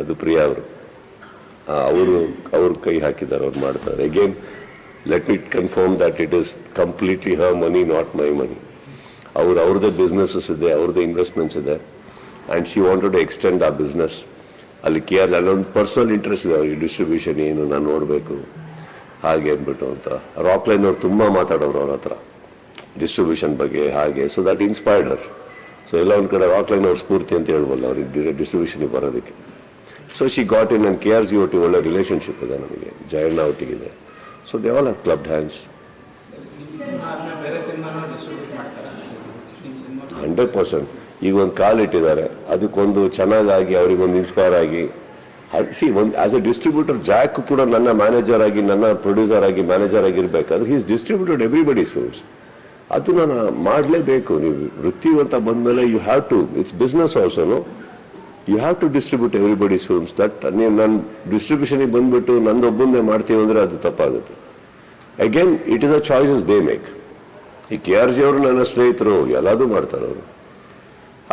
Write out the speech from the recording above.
ಅದು ಪ್ರಿಯಾ ಅವರು. ಅವರು, ಅವ್ರ ಕೈ ಹಾಕಿದ್ದಾರೆ, ಅವ್ರು ಮಾಡ್ತಾರೆ. Again let it confirm that it is completely her money not my money ಅವ್ರು ಅವ್ರದ್ದೇ ಬಿಸ್ನೆಸ್ಸಸ್ ಇದೆ ಅವ್ರದ್ದೇ ಇನ್ವೆಸ್ಟ್ಮೆಂಟ್ಸ್ ಇದೆ. ಆ್ಯಂಡ್ ಶಿ ವಾಂಟೆಡ್ ಎಕ್ಸ್ಟೆಂಡ್ ಆ ಬಿಸ್ನೆಸ್ ಅಲ್ಲಿ ಕೆ ಆರ್ ಅಲ್ಲೊಂದು ಪರ್ಸನಲ್ ಇಂಟ್ರೆಸ್ಟ್ ಇದೆ, ಅವ್ರಿಗೆ ಡಿಸ್ಟ್ರಿಬ್ಯೂಷನ್ ಏನು, ನಾನು ನೋಡಬೇಕು, ಹಾಗೆ ಅಂದ್ಬಿಟ್ಟು ಅಂತ. ರಾಕ್ಲೈನ್ ಅವ್ರು ತುಂಬ ಮಾತಾಡೋರು ಅವ್ರ ಹತ್ರ. ಡಿಸ್ಟ್ರಿಬ್ಯೂಷನ್ ಬಗ್ಗೆ, ಹಾಗೆ. ಸೊ ದಟ್ ಇನ್ಸ್ಪೈರ್ಡ್ ಅವ್ರು ಸೊ ಎಲ್ಲ ಒಂದು ಕಡೆ ರಾಕ್ಲೈನ್ ಅವ್ರ ಸ್ಫೂರ್ತಿ ಅಂತ ಹೇಳ್ಬೋದು ಅವ್ರಿಗೆ ಡಿಸ್ಟ್ರಿಬ್ಯೂಷನ್ಗೆ ಬರೋದಕ್ಕೆ. So she got in and K R G ಒಟ್ಟಿಗೆ ಒಳ್ಳೆ ರಿಲೇಷನ್ಶಿಪ್ ಇದೆ ನಮಗೆ. Jayanna ಒಟ್ಟಿಗಿದೆ. So they all are club dance hundred percent ಈಗ ಒಂದು ಕಾಲ್ ಇಟ್ಟಿದ್ದಾರೆ. ಅದಕ್ಕೊಂದು ಚೆನ್ನಾಗಾಗಿ, ಅವ್ರಿಗೊಂದು ಇನ್ಸ್ಪೈರ್ ಆಗಿ. ಸಿ ಒಂದು ಆಸ್ ಎ ಡಿಸ್ಟ್ರಿಬ್ಯೂಟರ್ ಜಾಕ್ ಕೂಡ ನನ್ನ ಮ್ಯಾನೇಜರ್ ಆಗಿ, ನನ್ನ ಪ್ರೊಡ್ಯೂಸರ್ ಆಗಿ ಮ್ಯಾನೇಜರ್ ಆಗಿರ್ಬೇಕಾದ್ರೆ ಹೀಸ್ ಡಿಸ್ಟ್ರಿಬ್ಯೂಟೆಡ್ ಎವ್ರಿಬಡೀಸ್ ಫಿಲ್ಮ್ಸ್ ಅದು ನಾನು ಮಾಡಲೇಬೇಕು. ನೀವು ವೃತ್ತಿ ಅಂತ ಬಂದಮೇಲೆ you have to its business ಆಲ್ಸೋನು you have to distribute everybody's films that ನೀವು ನಾನು ಡಿಸ್ಟ್ರಿಬ್ಯೂಷನಿಗೆ ಬಂದ್ಬಿಟ್ಟು ನಂದೊಬ್ಬಂದೇ ಮಾಡ್ತೀವಿ ಅಂದರೆ ಅದು ತಪ್ಪಾಗುತ್ತೆ. Again it is a choices they make ಈ ಕೆ ಆರ್ ಜಿ ಅವರು ನನ್ನ ಸ್ನೇಹಿತರು ಎಲ್ಲದೂ ಮಾಡ್ತಾರೆ ಅವರು.